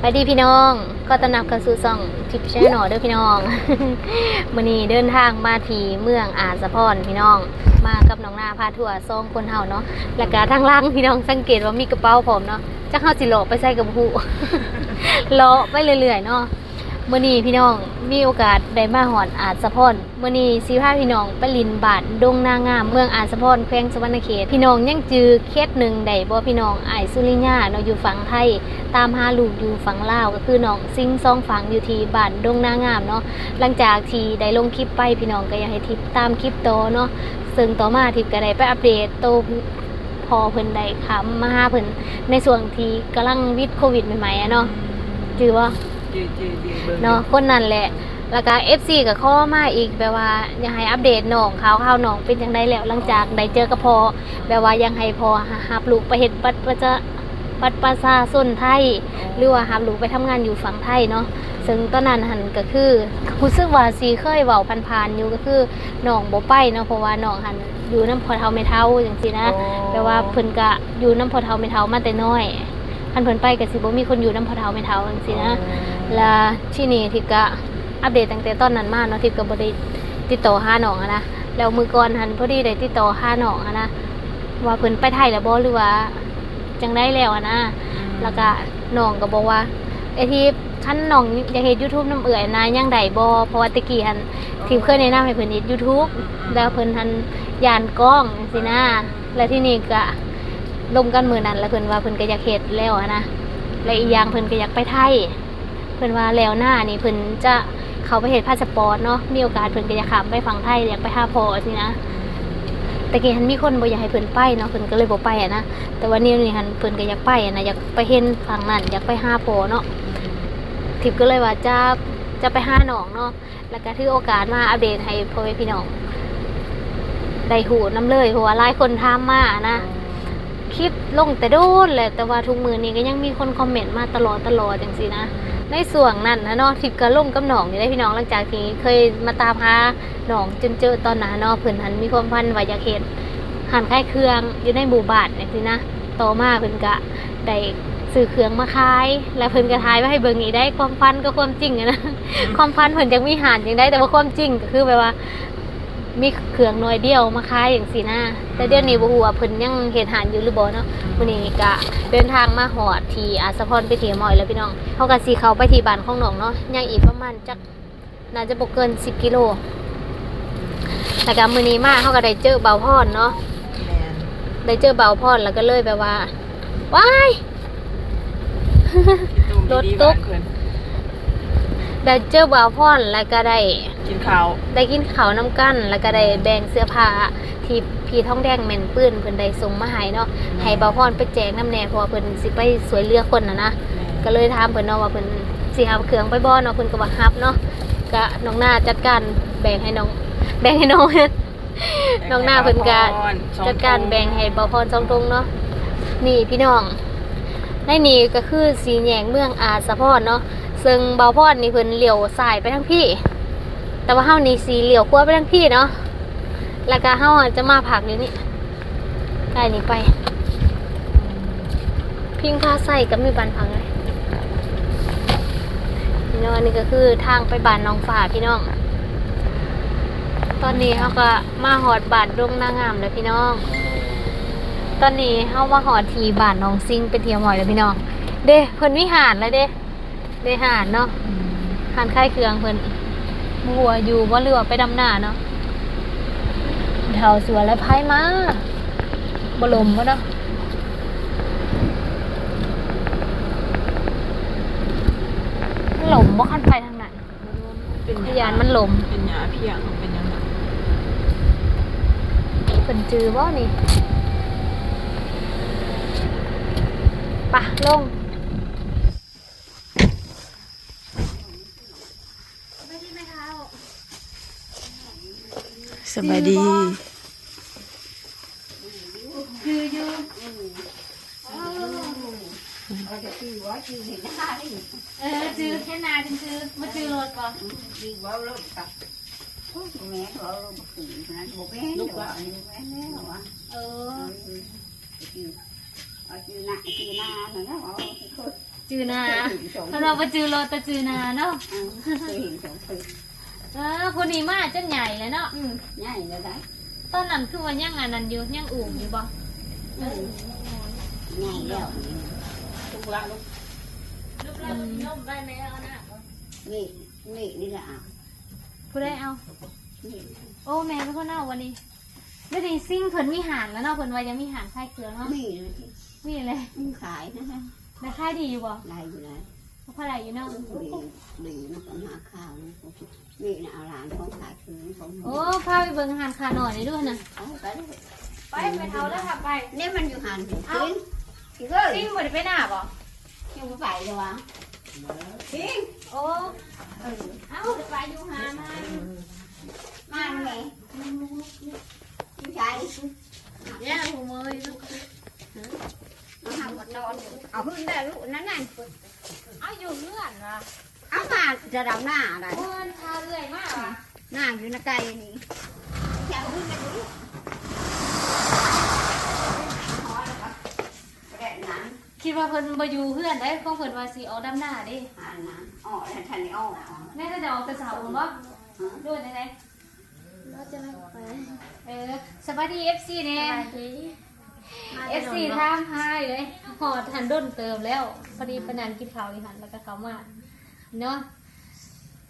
ไปดีพี่น้องก็ต้อนรับเข้าสู่ซ่องทิปชแนลเด้อพี่น้องมื่อนี้เดินทางมาที่เมืองอาสะพรพี่น้อง มากับน้องนาพาทัวร์ซองคนเฮาเนาะแล้วก็ทางล่างพี่น้องสังเกตว่ามีกระเป๋าผมเนาะจะเข้าสิโลไปใส่กับหูเลาะไปเรื่อยๆเนาะ มื่อนี้พี่น้องมีโอกาสได้มาหอนอาจสะพอนมื่อนี้สีพาพี่น้องไปลินบาทดงนางาม เมืองอาจสะพอนแขวงสวรรณเขต พี่น้องยังจือเคสหนึ่งได้บ่พี่น้องไอสุริญาเนาะอยู่ฝั่งไทย ตามหาลูกอยู่ฝั่งลาว ก็คือน้องซิงซองฝังอยู่ที่บานดงนางามเนาะหลังจากที่ได้ลงคลิปไปพี่น้องก็อยากให้ทิปตามคลิปโตเนาะซึ่งต่อมาทิปก็ได้ไปอัปเดตโตพอเพิ่นได้คำมาหาเพิ่นในส่วนที่กำลังวิดโควิดใหม่ๆอะเนาะจือว่า เบิ่งเนาะคนนั้นแหละ แล้วก็ FC ก็ข้อมาอีกแบบว่าอยากให้อัปเดตน้องข่าวข่าวน้องเป็นจังไดแล้วหลังจากได้เจอกระพอแบบว่ายังให้พอหับลูกไปเฮ็ดบัตรประจะบัตรประชาชนไทย หรือว่าหับลูกไปทำงานอยู่ฝั่งไทยเนาะซึ่งตอนนั้นหันก็คือรู้สึกว่าสีเคยเว้าผ่านๆอยู่ก็คือน้องบ่ไปเนาะเพราะว่าน้องหันอยู่น้ำพอเฒ่าไม่เฒ่าจังซี่นะแปลว่าเพิ่นก็อยู่น้ำพอเฒ่าไม่เฒ่ามาแต่น้อยคันเพิ่นไปก็สิบ่มีคนอยู่น้ำพอเฒ่าไม่เฒ่าจังซี่นะ แล้วที่นี่ทิพย์ก็อัปเดตตั้งแต่ตอนนั้นมาเนาะทิพย์ก็บ่ได้ติดต่อหาน้องอะนะแล้วมือก่อนหันพอดีได้ติดต่อหาน้องอะนะว่าเพิ่นไปไทยแล้วบ่หรือว่าจังได้แล้วอะนะแล้วก็น้องก็บอกว่าไอ้ที่คันน้องอยากเฮ็ด YouTube น้ำเอื่อยนะยังได้บ่เพราะว่าตะกี้หันทิพย์เคยแนะนำให้เพิ่นเฮ็ด YouTube แล้วเพิ่นหันยานกล้องจังซี่นะแล้วที่นี่ก็ลมกันมื้อนั้นแล้วเพิ่นว่าเพิ่นก็อยากเฮ็ดแล้วอะนะและอีกอย่างเพิ่นก็อยากไปไทย เพิ่นว่าแล้วหน้านี่เพิ่นจะเขาไปเฮ็ดพาสปอร์ตเนาะมีโอกาสเพิ่นก็จะขับไปฝั่งไทยอยากไปหาพ่อสินะแต่กี้หันมีคนบ่อยากให้เพิ่นไปเนาะเพิ่นก็เลยบ่ไปอะนะแต่ว่านี่นี่หันเพิ่นก็อยากไปอะนะอยากไปเห็นฝั่งนั้นอยากไปหาพ่อเนาะทิพย์ก็เลยว่าจะจะไปหาหนองเนาะแล้วก็ถือโอกาสมาอัปเดตให้พ่อแม่พี่น้องได้หูน้ำเลยเพราะว่าหลายคนถามมานะคลิปลงแต่โดนแหละแต่ว่าทุกมือนี้ก็ยังมีคนคอมเมนต์มาตลอดตลอดจังสินะ ในส่วนนั้นนะเนาะทิพกระล่มกับหนองนี่ได้พี่น้องหลังจากที่เคยมาตามหาหนองจนเจอตอนนั้นเนาะเพิ่นหันมีความพันวายาเขตหันค่ายเครื่องอยู่ในหมู่บ้านนี่สินะต่อมาเพิ่นกะได้ซื้อเครื่องมาขาย แล้วเพิ่นกะทายไว้ให้เบิ่งอีกได้ความพันก็ความจริงนะความพันเพิ่นยังมีหานยังได้แต่ว่าความจริงก็คือแบบว่า มีเครื่องหน่วยเดียวมาขายอย่างสีหน้าแต่เดี๋ยวนี้บ่ฮู้ว่าเพิ่นยังเฮ็ดหานอยู่หรือบ่เนาะมื้อนี้ก็เดินทางมาฮอดที่อาสะพรไปเที่ยมอยแล้วพี่น้องเฮาก็สิเข้าไปที่บ้านของน้องเนาะยังอีกประมาณจักน่าจะบ่เกิน 10กิโลแต่ก็มื้อนี้มาเฮาก็ได้เจอเบาพรเนาะได้เจอเบาพรแล้วก็เลยแบบว่าว้ายรถตกเพิ่น ได้เจอเบาพรแล้วก็ได้กินข้าวได้กินข้าวน้ำกัน แล้วก็ได้แบ่งเสื้อผ้าที่พี่ท้องแดงแม่นปื้นเพิ่นได้ส่งมาให้เนาะให้บ่าวพรไปแจกน้ำแหน่เพราะว่าเพิ่นสิไปสวยเรือคนน่ะนะก็เลยถามเพิ่นเนาะว่าเพิ่นสิหาเครื่องไปบ่เนาะเพิ่นก็ว่ารับเนาะก็น้องหน้าจัดการแบ่งให้น้อง แบ่งให้น้องน้องหน้าเพิ่นก็จัดการแบ่งให้บ่าวพรสองตรงเนาะนี่พี่น้องในนี่ก็คือสีแยงเมืองอาสะพรเนาะ ซึ่งเบาวพรนี่เพิ่นเลี้ยวซ้ายไปทางพี่ แต่ว่าเฮานี่สีเหลียวขั้วไปทางพี่เนาะแล้วก็เฮาจะมาผักอยู่นี่ใกล้นี้ไป พิงพาใส่ก็มีบันพังเลยพี่น้องอันนี้ก็คือทางไปบ้านน้องฝ่าพี่น้อง ตอนนี้เขาก็มาหอดบาดดงนางงามแล้วพี่น้อง ตอนนี้เขามาหอดทีบานน้องซิงเป็นเทียมหอยแล้วพี่น้อง เด้เพิ่นวิหารแล้วเด้ เด้หารเนาะหานค่ายเครื่องเพิ่นบัวอยู่บ่เรือไปดำหน้าเนาะแถวสวนและพายมาบ่ลมบ่เนาะมันหลมบ่คันไปทางนั้นเป็นพยานมันหลมเป็นหยาเพียงเป็นหยังไงเพิ่นจือบ่นี่ปะลง ส บายดีเออจือแค่นาจือจือมาจือรถก่อน đi vào lớp tập mẹ vợ một bé nữa anh bé nữa เออ ở chiều nặng chiều na rồi nó bỏ จือนาเคยเห็นสองเพราะเราไปจือรถแต่จือนาเนาะเอาเคยเห็นสองคน เออคนนี้มาจนใหญ่แล้วเนาะอืมง่ายเลยได้ตอนนั้นคือว่ายังอันนั้นอยู่ยังอุ่มอยู่บ่ง่ายแล้วลูกละลูกล้มไปไหมเอานะนี่นี่นี่ละอะผู้ได้เอานี่โอ้แม่เป็นคนเอาวันนี้ไม่ได้ซิ่งเพิ่นมีหานแล้วเนาะเพิ่นว่ายังมีหานคลายเกลือเนาะนี่มีเลยมันขายนะฮะได้คลายดีอยู่บ่ลายอยู่ไหนเพราะอะไรอยู่เนาะดีดีนะปัญหาข้าวนะ นี่นะเอาหลานเขาขายคืนเขาโอ้พาไปเบิ่งหานขาหน่อยนี่ด้วยนะเอาไปเลยไปไปเท่าแล้วค่ะไปนี่มันอยู่หันกินกินเลยซิ่งบ่ได้ไปหน้าบ่ยังไม่ไปเลยวะกินโอ้เออเอ้าไปอยู่หามามาไงใช่เนี่ยหูมือลูกมาทำกับนอนเอาขึ้นได้ลูกนั่นนั่นเอาอยู่เลื่อนว่ะเอามา จะดำหน้าอะไรโอ้ยพาเรื่อยมากว่ะหน้าอยู่ในไก่นี่จะเอาขึ้นได้ลูกขอแล้วก็แดดนั้นคิดว่าเพิ่นบ่อยู่เพื่อนได้ของเพิ่นว่าสิออกดำหน้าเด้อ่านนะอ๋อแล้วทันนี้อ๋อแม่ก็จะออกแต่เสาบ่ด้วยได้ไหนเราจะไม่ไปเออสวัสดี FC แน่ FC ถามหาอยู่เลยหอดหันด้นเติมแล้วพอดีปะนันกินข้าวอีหันแล้วก็เขามาเนาะ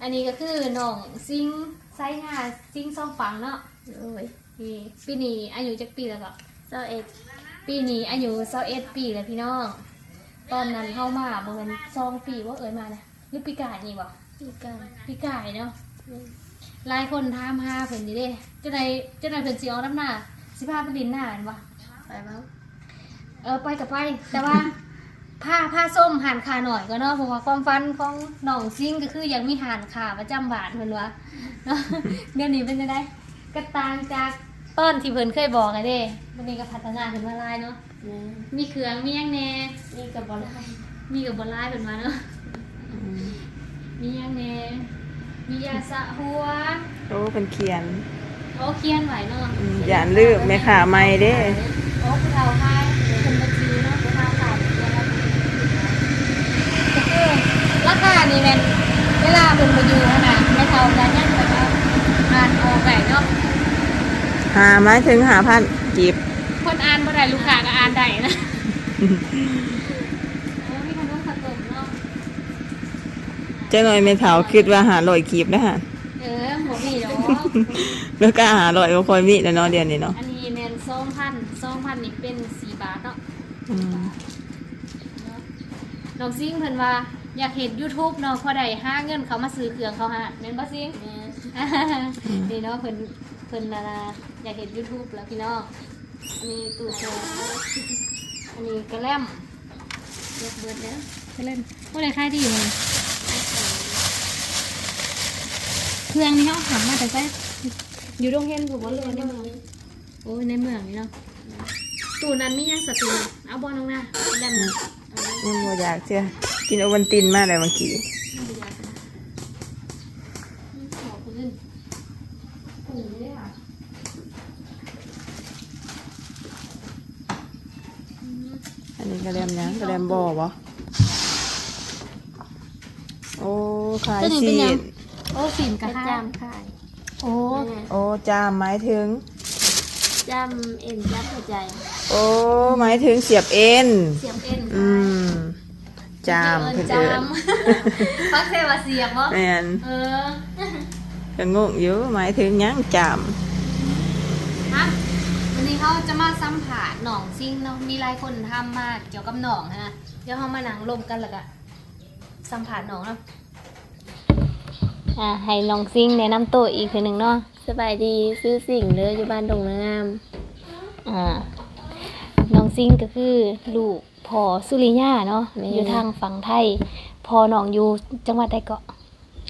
อันนี้ก็คือน้องซิงไซงาซิงซองฝังเนาะโอ้ยปีปีนี้อายุจักปีแล้วก็เจ้าเอ็ดปีนี้อายุ21ปีแล้วพี่น้อง ตอนนั้นเข้ามาบ่แม่นซองปีว่าเอ่ยมานะหรือปีกายนี่บ่มีกันปีกายเนาะหลายคนถามหาเพิ่นอยู่เด้จังไดจังไดเพิ่นสิออกน้ำหน้าสิพาไปดินหน้าแม่นบ่ไปบ้างเออไปกับไปแต่ว่า ผ้าผ้าส้มหันขาหน่อยก็เนาะเพราะว่าความฝันของน้องซิงก็คือยังมีหันขาประจำบาทเพิ่นว่าเนาะเดี๋ยวนี้เป็นจังไดก็ต่างจากต้นที่เพิ่นเคยบอกไงเด้วันนี้ก็พัฒนาขึ้นมาหลายเนาะแม่มีเครื่องมีหยังแหน่นี่กับบอลไทยมีกับบนลายเพิ่นมาเนาะมีหยังแหน่มียาสระหัวโอ้เป็นเขียนโอ้เขียนไว้เนาะอืมอย่าลืมแม่ขาไม่เด้โอ้ผู้เฒ่าทายคนบัญชีเนาะผู้เฒ่าขายเดือนละก็คื อราคานี่แม่นเวลาเพิ่นบ่อยู่ขนาดไม่เท่ากันยังแบบว่าอ่านออกได้เนาะหาไม้ถึงหาพันกีบคนอ่านบ่ได้ลูกค้าก็อ่านได้นะโอ้มีขนมขนมเนาะเจ้าหน่อยไม่เถาคิดว่าหาลอยกีบนะฮะเออบ่มีดอกแล้วก็หาลอยก็คอยมีแล้วเนาะเดือนนี้เนาะอันนี้แม่น2,000 2,000นี่เป็น4บาทเนาะอืม น้องซิงเพิ่นว่าอยากเห็น YouTube เนาะพอได้หาเงินเขามาซื้อเครื่องเขาหาแม่นบ่ซิงแม่นี่เนาะเพิ่นเพิ่นน่ะนะอยากเห็น YouTube แล้วพี่น้องอันนี้ตู้โชว์อันนี้กระแลมยกเบิดแล้วกระแลมโอ้ได้ค่ายดีมันเครื่องนี้เฮาหามาแต่ไสอยู่โรงเรียนถูกบ่เลยในเมืองโอ้ยในเมืองนี่เนาะตู้นั้นมีหยังสตูเอาบ่น้องนะแลม ยังบ่อยากเชื่อกินโอวันตินมาแล้วเมื่อกี้ขอพื้นปูเลยค่ะอันนี้กระแลมหยังกระแลมบ่บ่โอ้ขายชีดโอ้สินกกระระทะจามขายโอ้โอ้จามหมายถึงจามเอ็นจับหัวใจ โอ้ หมายถึงเสียบเอ็น เสียบเอ็นอืม จามเพิ่นจาเอิ้นมพักเซวาเสียบวะแม่นเออก็งงอยู่หมายถึงหยังจามฮะวันนี้เขาจะมาสัมผัสหนองซิ่งเนาะมีหลายคนทำมาเกี่ยวกับหนองฮะเดี๋ยวเขามานั่งรวมกันแล้วก็สัมผัสหนองเนาะอ่าให้ลองซิ่งแนะนำตัวอีกทีหนึ่งเนาะสบายดีซื้อสิ่งเลยอยู่บ้านดงนางามอ่า น้องซิงก็คือลูกพอสุริยาเนาะอยู่ทางฝั่งไทยพอน้องอยู่จังหวัดใดเกาะ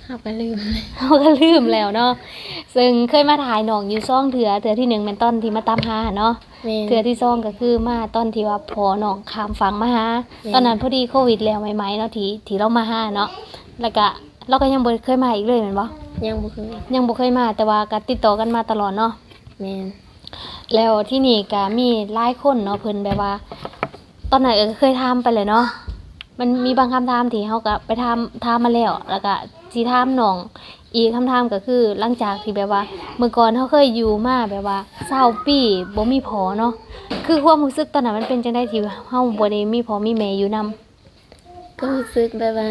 เขาก็ลืมเลยเขาก็ลืมแล้วเนาะซึ่งเคยมาถ่ายน้องอยู่ซ่องเถือเถือที่หนึ่งเป็นต้นที่มาตามหาเนาะแม่ เถือที่ซ่องก็คือมาต้นที่ว่าพอน้องขามฝั่งมาหาม่ตอนนั้นพอดีโควิดแล้วใหม่ๆเนาะที่ที่เรามาหาเนาะแล้วก็เราก็ยังบ่เคยมาอีกเลยแม่นบ่ยังบ่เคยยังบ่เคยมาแต่ว่าก็ติดต่อกันมาตลอดเนาะแม่น แล้วที่นี่ก็มีหลายคนเนาะเพิ่นแบบว่า ตอนนั้นเออเคยทำไปเลยเนาะมันมีบางคำถามที่เฮาก็ไปถามถามาแล้ว แล้วก็สิถามน้องอีกคำถามก็คือหลังจากที่แบบว่า เมื่อก่อนเฮาเคยอยู่มาแบบว่า20ปีบ่มีพอเนาะคือความรู้สึกตอนนั้นมันเป็นจังได๋ที่เฮาบ่ได้มีพอมีแม่อยู่นํก็รู้สึกแบบว่า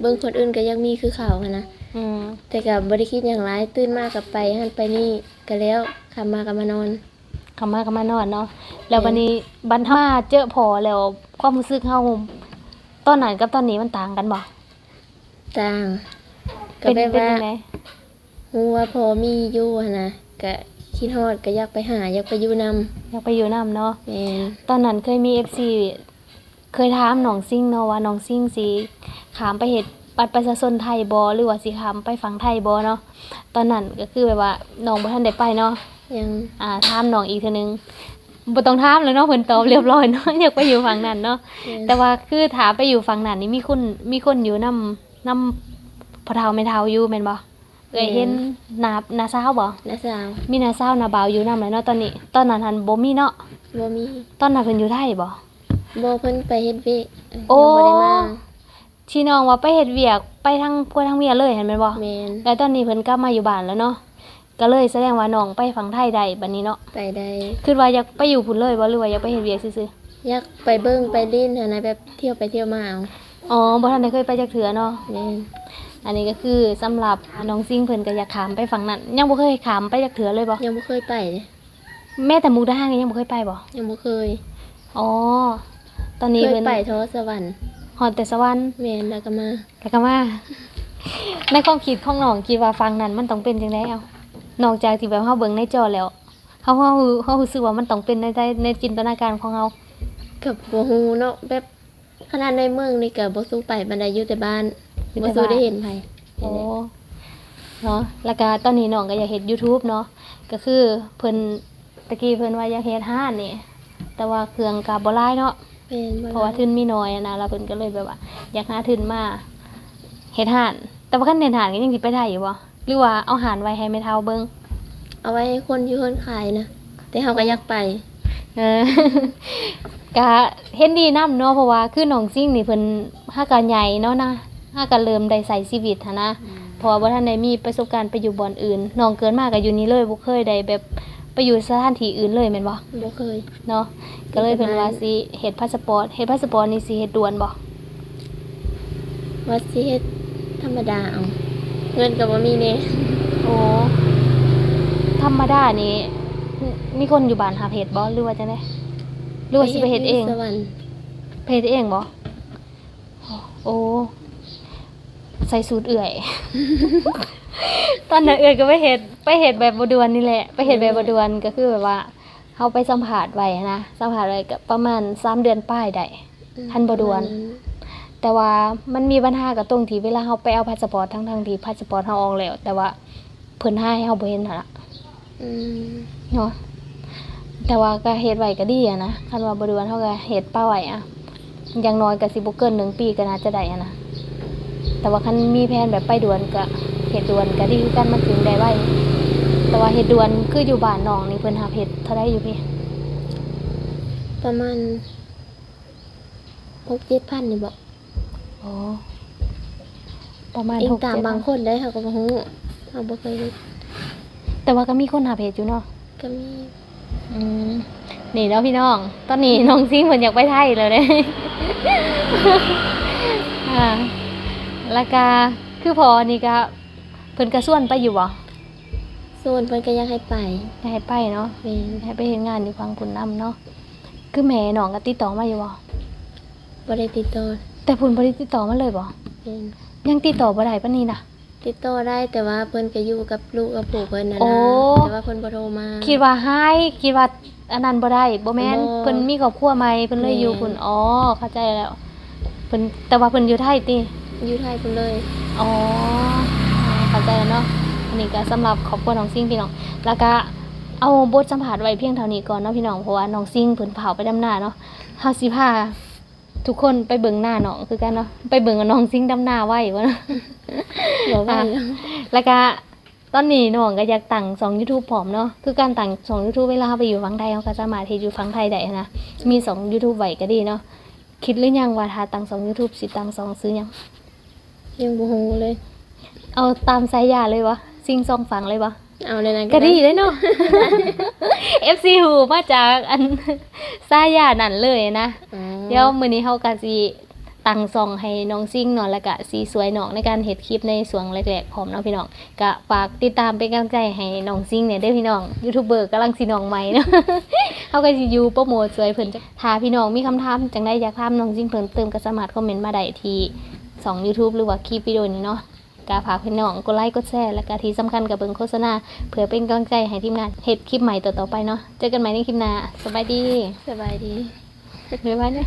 เบิ่งคนอื่นก็ยังมีคือเขาหั้นนะ อืมแต่ก็บ่ได้คิดหยังหลายตื่นมากับไปหันไปนี่ก็แล้วขับมาก็มานอนกลับมากลับมานอนเนาะแล้ววันนี้บันเทามาเจอพอแล้วความรู้สึกเฮาตอนนั้นกับตอนนี้มันต่างกันบ่ต่างก็เป็นแบบเป็นว่าจังไดฮู้ว่าพอมีอยู่หั้นนะก็คิดฮอดก็อยากไปหาอยากไปอยู่นำอยากไปอยู่นํเนาะแม่นตอนนั้นเคยมี FC เคยถามน้องซิ่งเนาะว่าน้องซิ่งสิขามไปเฮ็ด บัตรประชาชนไทยบ่หรือว่าสิขามไปฝั่งไทยบ่เนาะตอนนั้นก็คือแบบว่าน้องบ่ทันได้ไปเนาะยังอ่าถามน้องอีกเทื่อนึงบ่ต้องถามแล้วเนาะเพิ่นตอบเรียบร้อยเนาะอยากไปอยู่ฝั่งนั้นเนาะแม่นแต่ว่าคือถามไปอยู่ฝั่งนั้นนี่มีคนมีคนอยู่นำนำพอเฒ่าแม่เฒ่าอยู่แม่นบ่เอ้ยเห็นหน้าหน้าสาวบ่น้าสาวมีหน้าสาวหน้าบ่าวอยู่นำเลยเนาะตอนนี้ ตอนนั้นหันบ่มีเนาะบ่มีตอนนั้นเพิ่นอยู่ไทยบ่บ่เพิ่นไปเฮ็ดเวกโอ้ยังบ่ได้มา ที่น้องว่าไปเฮ็ดเวียกไปทางพวกทางเมียเลยเห็นแม่นบ่แม่นแล้วตอนนี้เพิ่นกลับมาอยู่บ้านแล้วเนาะก็เลยแสดงว่าน้องไปฝั่งไทยได้บัดนี้เนาะไปได้คิดว่าอยากไปอยู่พุ่นเลยบ่หรือว่าอยากไปเฮ็ดเวียกซื่ออยากไปเบิ่งไปลิ้นหั้นนะแบบเที่ยวไปเที่ยวมาเอาๆอ๋อบ่ทันได้เคยไปจักเทื่อเนาะ แม่นอันนี้ก็คือสำหรับน้องซิ่งเพิ่นก็อยากขามไปฝั่งนั้น ยังบ่เคยขามไปจักเทื่อเลยบ่ยังบ่เคยไปเลยแม่แต่มุกดาหารก็ยังบ่เคยไปบ่ยังบ่เคยอ๋อ ตอนนี้เคยเพิ่นไปทอสวรรค์ ฮอดแต่สวรรค์แม่นแล้วก็มาแล้วก็มา ในความคิดของน้องคิดว่าฟังนั้นมันต้องเป็นจังได๋เอานอกจากที่แบบเฮาเบิ่งในจอแล้วเฮาเฮาเฮารู้สึกว่ามันต้องเป็นในใจในจินตนาการของเฮากับบ่ฮู้เนาะแบบขนาดในเมืองนี่ก็บ่สู้ไปบันไดอยู่แต่บ้านอยู่บ่แต่สู้บ้านได้เห็นไผโอ้เนาะแล้วก็ตอนนี้น้องก็อยากเฮ็ด YouTube เนาะก็คือเพิ่นตะกี้เพิ่นว่าอยากเฮ็ดห้านนี่แต่ว่าเครื่องก็บ่หลายเนาะแม่นบ่ เพราะว่าทุนมีน้อยอะนะแล้วเพิ่นก็เลยแบบว่า อยากหาทุนมาเฮ็ดห่าน แต่ว่าคันเฮ็ดห่านก็ยังสิไปได้อยู่บ่หรือว่าเอาห่านไว้ให้แม่เฒ่าเบิ่งเอาไว้ให้คนอยู่คนขายนะแต่เฮาก็อยากไปเออก็เห็นดีนํเนาะเพราะว่าคือน้องซิ่งนี่เพิ่นหากันใหญ่เนาะนะหากันเริ่มได้ใส่ชีวิตหันนะเพราะว่าบ่ทันได้มีประสบการณ์ไปอยู่บ่อนอื่นน้องเกิดมาก็อยู่นี่เลยบ่เคยได้แบบ ไปอยู่สถานที่อื่นเลยแม่นบ่บ่เคย เนาะก็เลยเพิ่นว่าสิเฮ็ดพาสปอร์ตเฮ็ดพาสปอร์ตนี่สิเฮ็ดด่วนบ่ว่าสิเฮ็ดธรรมดาเอาเงินก็บ่มีแน่โอ้ธรรมดานี่มีมีคนอยู่บ้านหาเพจบ่หรือว่าจังได๋หรือว่าสิไปเฮ็ดเองสวรรค์ไปเฮ็ดเองบ่โอ้ใส่สูตรเอื่อย ตอนนั้นเอื่อยก็ไปเฮ็ด ไปเฮ็ดแบบบ่ด่วนนี่แหละ ไปเฮ็ดแบบบ่ด่วนก็คือแบบว่าเฮาไปสัมภาษณ์ไว้นะสัมภาษณ์ไว้ก็ประมาณ3เดือนป้ายได้ทันบ่ด่วน แต่ว่ามันมีปัญหากับตรงที่เวลาเฮาไปเอาพาสปอร์ตทั้งๆที่พาสปอร์ตเฮาออกแล้ว แต่ว่าเพิ่นให้เฮาบ่เห็นหั่นล่ะอืมเนาะแต่ว่าก็เฮ็ดไว้ก็ดีอะนะคันว่าบ่ด่วนเฮาก็เฮ็ดป้าไว้อะอย่างน้อยก็สิบ่เกินหนึ่งปีก็น่าจะได้อะนะแต่ว่าคันมีแผนแบบไปด่วนก็ เฮ็ดด่วนก็ดีคือกันมันถึงได้ไวแต่ว่าเฮ็ดด่วนคืออยู่บ้านน้องนี่เพิ่นหาเฮ็ดเท่าใดอยู่พี่ ประมาณหกเจ็ดพันนี่บอกอ๋อประมาณเองหกตามเจ็ดบางคนได้ค่ะก็บ่ฮู้เราบ่เคยเฮ็ดแต่ว่าก็มีคนหาเพจอยู่เนาะ ก็มี อืมนี่เนาะพี่น้อง ตอนนี้น้องซิงเหมือนอยากไปไทยเลยเด้อ่าแล้วก็คือพอนี่ก็เพิ่นก็ส่วนไปอยู่บ่โซนเพิ่นก็อยากให้ไปอยากให้ไปเนาะแม่นให้ไปเฮ็ดงานอยู่ฟังพุ่นนํเนาะคือแม่น้องก็ติดต่อมาอยู่บ่บ่ได้ติดต่อแต่พุ่นบ่ได้ติดต่อมาเลยบ่แม่นยังติดต่อบ่ได้ปานนี้นะติดต่อได้แต่ว่าเพิ่นก็อยู่กับลูกกับปู่เพิ่นน่ะโอ้นะแต่ว่าเพิ่นบ่โทรมา คิดว่าหายคิดว่าอันนั้นบ่ได้บ่แม่นบ่เพิ่นมีครอบครัวใหม่เพิ่นเลยอยู่แม่นพุ่นอ๋อเข้าใจแล้วเพิ่นแต่ว่าเพิ่นอยู่ไทยติอยู่ไทยเพิ่นเลยอ๋อ เข้าใจแล้วเนาะอันนี้ก็สำหรับครอบครัวน้องซิ่งพี่น้อง แล้วก็เอาบทสัมภาษณ์ไว้เพียงเท่านี้ก่อนเนาะพี่น้อง เพราะว่าน้องซิ่งเพิ่นเผาไปดำนาเนาะเฮาสิพาทุกคนไปเบิ่งหน้าน้องคือกันเนาะ ไปเบิ่งว่าน้องซิ่งดำนาไว้บ่เนาะบอกว่าอะแล้วก็ตอนนี้น้องก็อยากตั้งสอง YouTube พร้อมเนาะคือการตั้งสอง YouTube เวลาเราไปอยู่ฝั่งไทยเราก็สามารถที่อยู่ฝั่งไทยได้นะมีสอง YouTube ไว้ก็ดีเนาะคิดหรือยังว่าถ้าตั้งสอง YouTube สิตั้งสองซื้อหยังยังบ่ฮู้เลย เอาตามสายยาเลยวะซิงซองฟังเลยวะเอาในนั้นก็ดีเลยเนาะ FC หูมาจากอันสายยานั่นเลยนะอ๋อเดี๋ยวมื้อนี้เฮาก็สิตั้งซองให้น้องซิ่งเนาะแล้วก็สิสวยน้องในการเฮ็ดคลิปในส่วนแรกๆพร้อมเนาะพี่น้องก็ฝากติดตามเป็นกำลังใจให้น้องซิ่งเนี่ยเด้อพี่น้องยูทูบเบอร์กำลังสิน้องใหม่เนาะเฮาก็สิอยู่โปรโมทสวยเพิ่นจ้ะถ้าพี่น้องมีคำถามจังไดอยากถามน้องซิ่งเพิ่มเติมก็สามารถคอมเมนต์มาได้ที่สอง YouTube หรือว่าคลิปวิดีโอนี้เนาะ ก็ฝากพี่น้องกดไลค์กดแชร์แล้วก็ที่สำคัญกับเบิ่งโฆษณาเพื่อเป็นกำลังใจให้ทีมงานเฮ็ดคลิปใหม่ต่อๆไปเนาะเจอกันใหม่ในคลิปหน้าสบายดีสบายดี บ๊ายบายเนาะ